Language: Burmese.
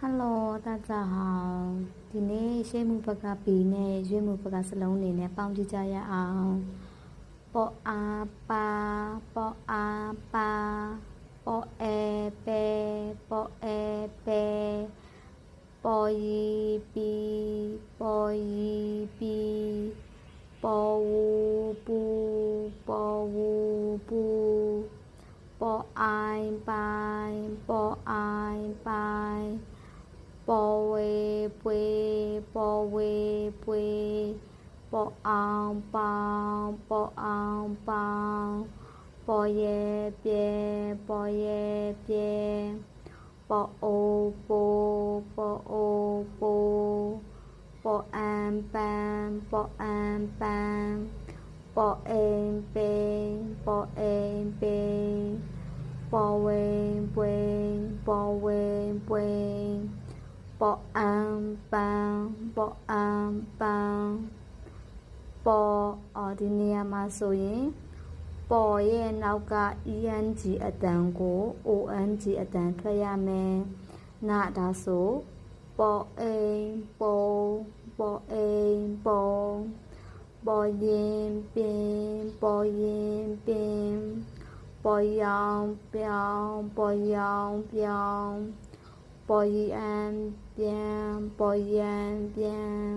Hello 大家好ဒီနေ့ရှေ့မှုဘက်က B နဲ့ရွေးမှုဘက်ကစလုံးအနေနဲ့ပေါင်းကြည့်ကြရအောင်ပေါ်အားပါပေါ်အားပါပေါ်အဲပဲပေါ်အဲပဲပေါ်ရီပီပေါ်ရီပီပေါ်ဝူပူပေါ်ဝူပူပေါ်အိုင်ပိုင်ပေါ်အိုင်ပိုင် ပေါ် ဝေပွေပေါ်ဝေပွေပေါ်အောင်ပေါင်းပေါ်အောင်ပေါင်းပေါ်ရဲ့ပြဲပေါ်ရဲ့ပြဲပေါ်အိုးပိုပေါ်အိုးပိုပေါ်အမ်ပန်ပေါ်အမ်ပန်ပေါ်အိမ် ပိန်ပေါ်အိမ်ပိန်ပေါ်ဝေပွေပေါ်ဝေပွေပေါ်အမ်ပန်ပေါ်အမ်ပန်ပေါ်အော်ဒီနေရာမှာဆိုရင်ပေါ်ရဲ့နောက်က ENG အတန်ကို ONG အတန်ထွက်ရမယ်။နာဒါဆိုပေါ်အိမ်ပေါ်ပေါ်အိမ်ပေါ်ပေါ်ရင်ပင်ပေါ်ရင်ပင်ပေါ်ရောင်ပြောင်ပေါ်ရောင်ပြောင် ပေါ်ရီအန်ပြန်ပေါ်ရန်ပြန်